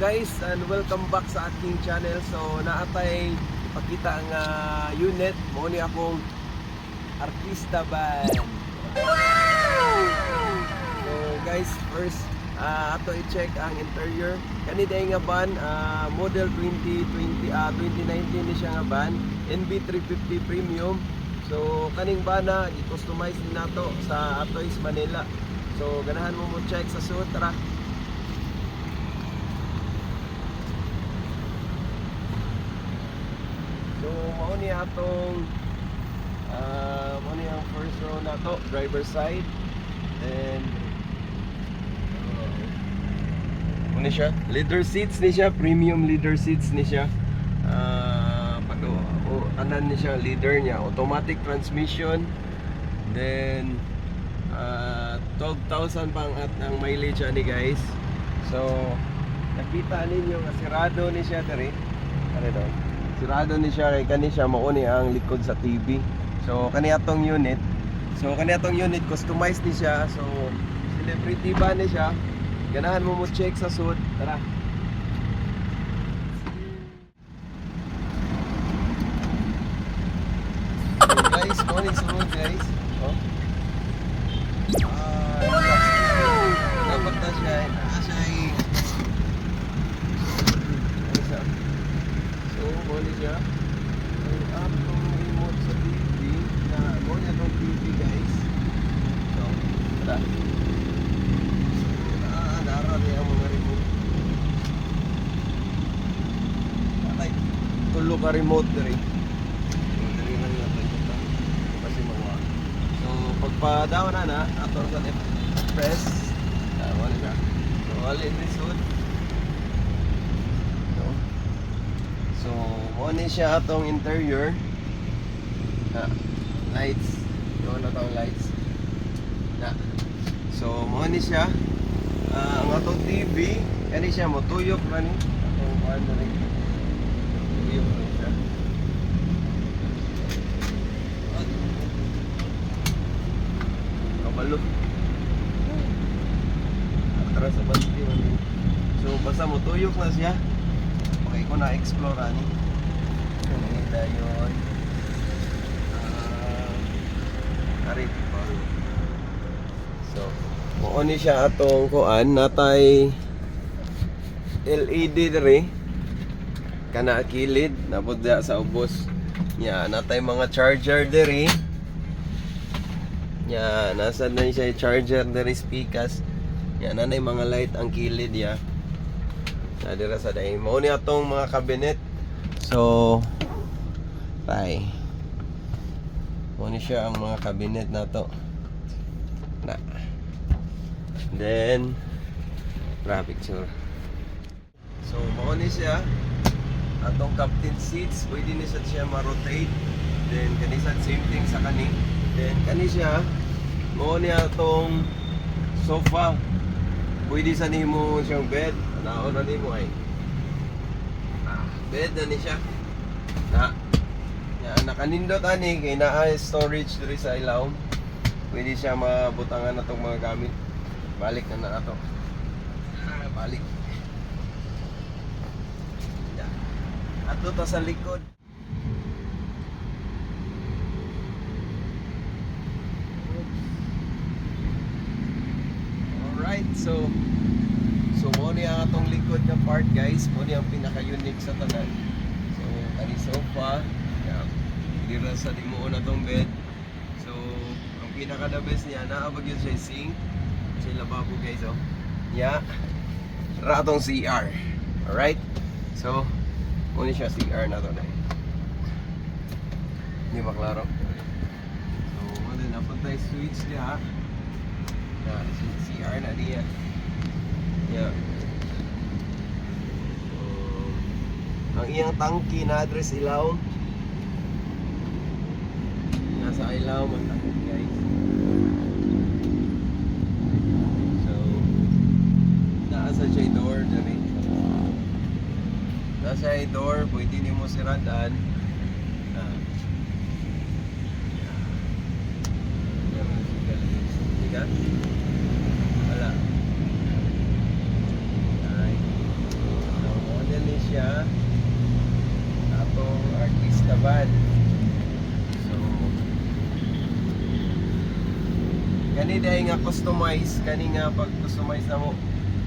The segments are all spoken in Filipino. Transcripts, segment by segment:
guys and welcome back sa ating channel. So naatay ipakita ang ah, unit mo ni akong artista band. So guys, first ah, ato i-check ang interior. Kani day nga van ah, model 2020 ah 2019 ni siya nga van, NB350 premium. So kaning bana i-customize din nato sa Atoys Manila. So ganahan mo mo check sa suit So mao ni atong ah mao ni ang first row nato, driver side. Then uh, ni siya, leather seats ni siya, premium leather seats ni siya. Ah, pano o anan ni siya leader niya, automatic transmission. Then ah 12,000 pang at ang mileage ani guys. So nakita ninyo nga sirado ni siya diri. Ano daw? Sirado ni siya kay kani siya mauni ang likod sa TV. So kani atong unit. So kani atong unit customized ni siya. So celebrity ba ni siya? Ganahan mo mo check sa suit. Tara. So, guys, morning sunod guys. Oh. Ah, dapat na siya. Naa siya ay ano siya? So, siya. Ang atong remote sa TV na muli atong TV guys. So, tara. Ah, narami ang mga remote. Patay. Tulo ka remote. So, mga So, pagpadaw na na, ato sa press. Ah, wala siya. So, all in this hood. So, So, mo ni siya atong interior. Na, lights. Yun na tong lights. Na. So, mo ni siya. Ah, ang atong TV, kani siya mo tuyok na ni. Atong na ni. Tuyok na siya. Kabalo. Atras sa banti. So, basta mo tuyok na siya. Okay ko na explore ani. Kanina yun. Ah, ari pa. So, mo ni siya atong kuan natay LED diri. Kana kilid diha sa ubos. Nya natay mga charger diri. Nya nasa na siya charger diri speakers. Nya nanay mga light ang kilid ya. Na dira sa dai. Mao ni atong mga cabinet. So tay. Ni siya ang mga cabinet nato. Na. Then ra picture. So mao ni siya atong captain seats pwede ni sa siya ma-rotate then kani sa same thing sa kani then kani siya mao ni atong sofa pwede sa nimo siyang bed naon na nimo ay ah, bed na ni siya na ya nakanindot ani kay naa storage diri sa ilaw pwede siya mabutangan na tong mga gamit. Balik na na ato Ah, balik. Ya. ato ta sa likod. Alright, so So mo ni ang atong likod nga part guys, mo ni ang pinaka-unique sa tanan. So kani sofa, yeah. Dira sa dimuon na tong bed. So ang pinaka the best niya naa ba gyud siya sink. Sa lababo guys oh. Yeah. Ra atong CR. Alright? So mo ni siya CR na to na. Hindi ba klaro? So mo din napuntay switch niya. Na CR na niya. Yeah. Ang iyang tangki na address ilaw sa Ilaw, Matakot guys. So, naa sa siya door, dali. Naa sa door, pwede ni mo siradaan. Ah. Diga? Wala. Alright. So, model ni siya. Atong artista. Kani dahil nga customize kani nga pag customize na mo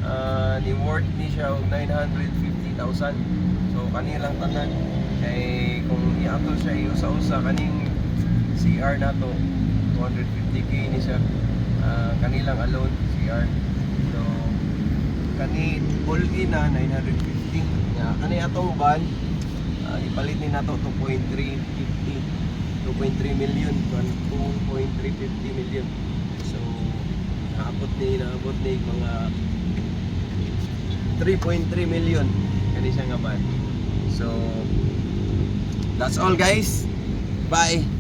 ah, ni worth ni siya og 950,000 so kani lang tanan. Kay kung iato siya iusa-usa kaning CR na to 250k ni siya. Ah, kani lang alone CR so kani all in na 950 nga kani atong van ah, ipalit ni nato 2.350 2.3 million 2.350 million so naabot ni naabot ni mga 3.3 million. Kani siya nga so that's all guys. Bye